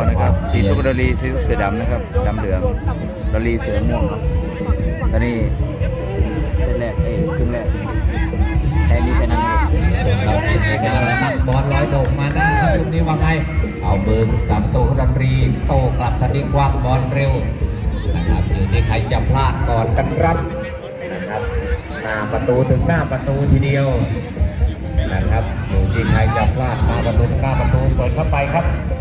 รนะครับ สีสุกดาลีสีสุกเสือดำนะครับดำเหลืองดาลีเสือม่วงครับตอนนี้เส้นแรกเอ้ยครึ่งแรกแค่นี้แค่นั้นเองเราเองในการนักบอลลอยโด่งมาหน้าลูกนี้ว่าไง เอาเบิร์กับประตูดนตรีโตกลับทันทีคว้างบอลเร็วนะครับอยู่ที่ใครจะพลาดก่อนกันรับนะครับหน้าประตูถึงหน้าประตูทีเดียวนะครับอยู่ที่ใครจะพลาดหน้าประตูถึงหน้าประตูเปิดเข้าไปครับเ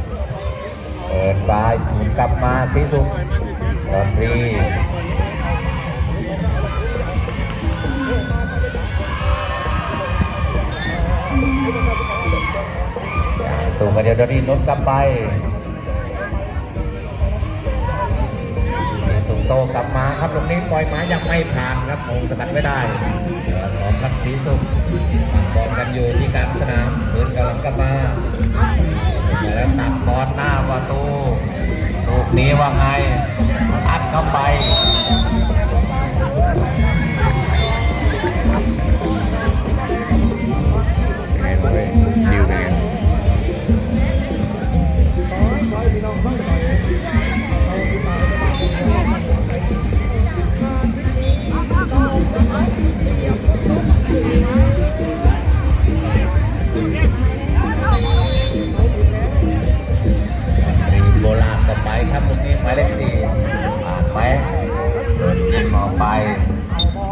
ปิดบายกลับมาสีสุขดนตรีส่งมาเดียวดรีนุนกลับไปสุงโตกลับมาครับตรงนี้ปล่อยหมายังไม่ผ่านครับมงสกัดไม่ได้ของครับสีสุขบอลกันอยู่ที่กลางสนามเดินกำลังกลับมาแล้วตัดบอลหน้าประตูลูก นี้ว่าไง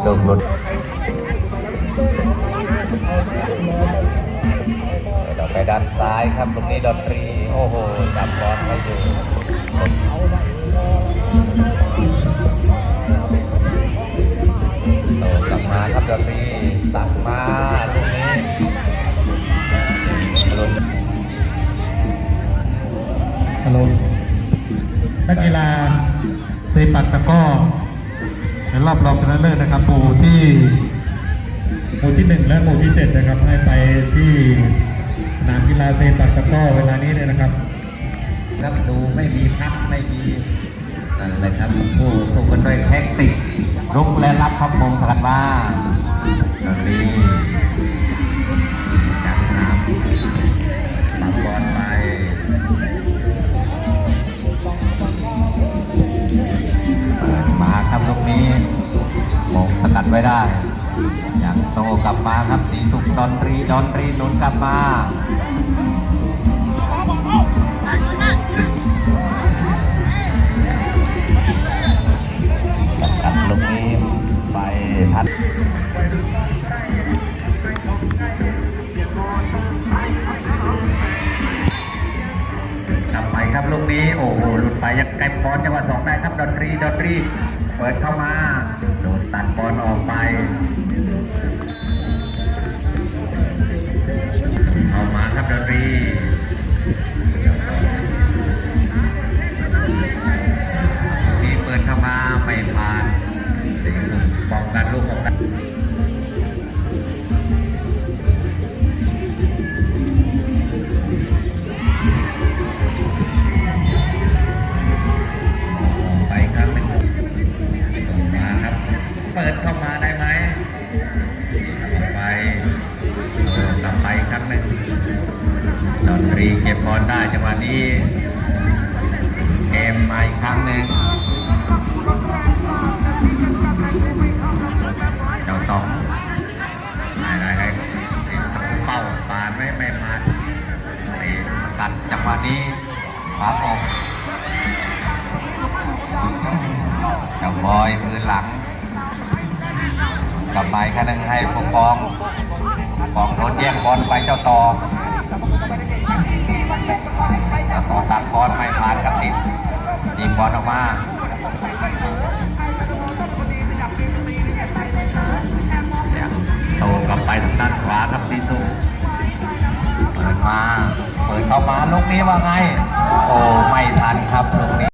ลูกหลุดต่อไปด้านซ้ายครับตรงนี้ดนตรี โอ้โหจับบอลไว้อยู่โตกลับมาครับดนตรีตักมาลูกนี้ลุดฮัลโหลนักกีฬาเซปักตะก้อ ในรอบรองชนะเลิศนะครับหมู่ที่หมู่ที่หนึ่งและหมู่ที่เจ็ดนะครับ ให้ไปที่สนามกีฬาเซปักตะก้อเวลานี้เลยนะครับ ครับดูไม่มีพักไม่มีนั่นเลยครับผู้สู้กันด้วยแท็กติกรุกและรับครับมงสกัดมาตอนนี้ ไว้ได้ยังโตกลับมาครับสีสุขดอนตรีดอนตรีหนุนกลับมาตัดลูกนี้ไปทัด ครับลูกนี้โอ้โหหลุดไปยังไกลบอลจังหวะสองได้ครับดนตรีดนตรีเปิดเข้ามาโดนตัดบอลออกไป ดนตรีเก็บบอลได้จังหวะนี้ เกมมาอีกครั้งหนึ่งเจ้าตองไม่ได้ให้เป้าปานไม่ไม่มาตะกัดจังหวะนี้ขวาปกเจ้าบอยมือหลังกลับไปครั้งนึ่งให้ปกครอง ปกองโดนแย่งบอลไปเจ้าต่อเจ้าต่อตัดบอลไม่ผ่านครับติดยิงบอลออกมาโตกลับไปทางด้านขวาครับซีซูเปิดมา เปิดเข้ามาลูกนี้ว่าไง โอ้ไม่ทันครับลูกนี้